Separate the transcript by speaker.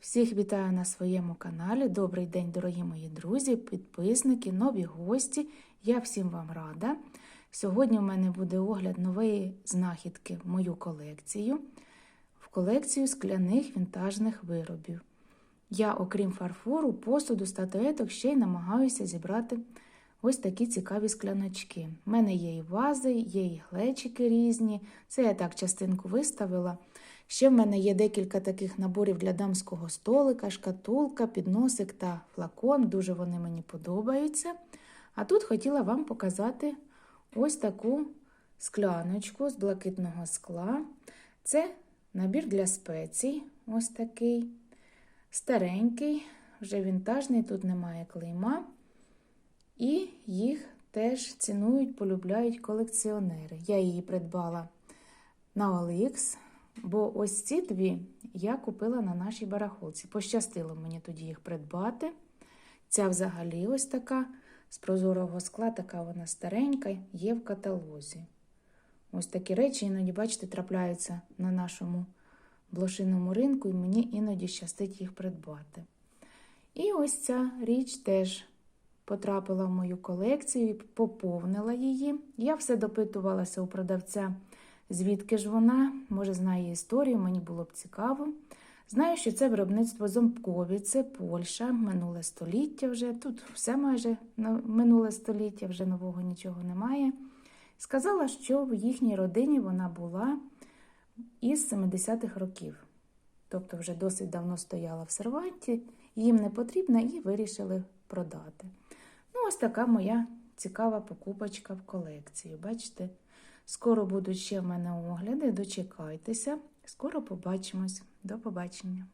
Speaker 1: Всіх вітаю на своєму каналі. Добрий день, дорогі мої друзі, підписники, нові гості. Я всім вам рада. Сьогодні в мене буде огляд нової знахідки в мою колекцію, в колекцію скляних вінтажних виробів. Я, окрім фарфору, посуду, статуеток, ще й намагаюся зібрати ось такі цікаві скляночки. У мене є і вази, є і глечики різні. Це я так частинку виставила. Ще в мене є декілька таких наборів для дамського столика, шкатулка, підносик та флакон. Дуже вони мені подобаються. А тут хотіла вам показати ось таку скляночку з блакитного скла. Це набір для спецій, ось такий. Старенький, вже вінтажний, тут немає клейма. І їх теж цінують, полюбляють колекціонери. Я її придбала на OLX. Бо ось ці дві я купила на нашій барахолці. Пощастило мені тоді їх придбати. Ця взагалі ось така з прозорого скла, така вона старенька, є в каталозі. Ось такі речі іноді, бачите, трапляються на нашому блошиному ринку, і мені іноді щастить їх придбати. І ось ця річ теж потрапила в мою колекцію і поповнила її. Я все допитувалася у продавця. Звідки ж вона? Може, знає історію, мені було б цікаво. Знаю, що це виробництво Зомбкові, це Польща, минуле століття вже. Тут все майже минуле століття, вже нового нічого немає. Сказала, що в їхній родині вона була із 70-х років. Тобто вже досить давно стояла в серванті, їм не потрібна і вирішили продати. Ну, ось така моя цікава покупочка в колекцію. Бачите? Скоро будуть ще в мене огляди, дочекайтеся. Скоро побачимось. До побачення!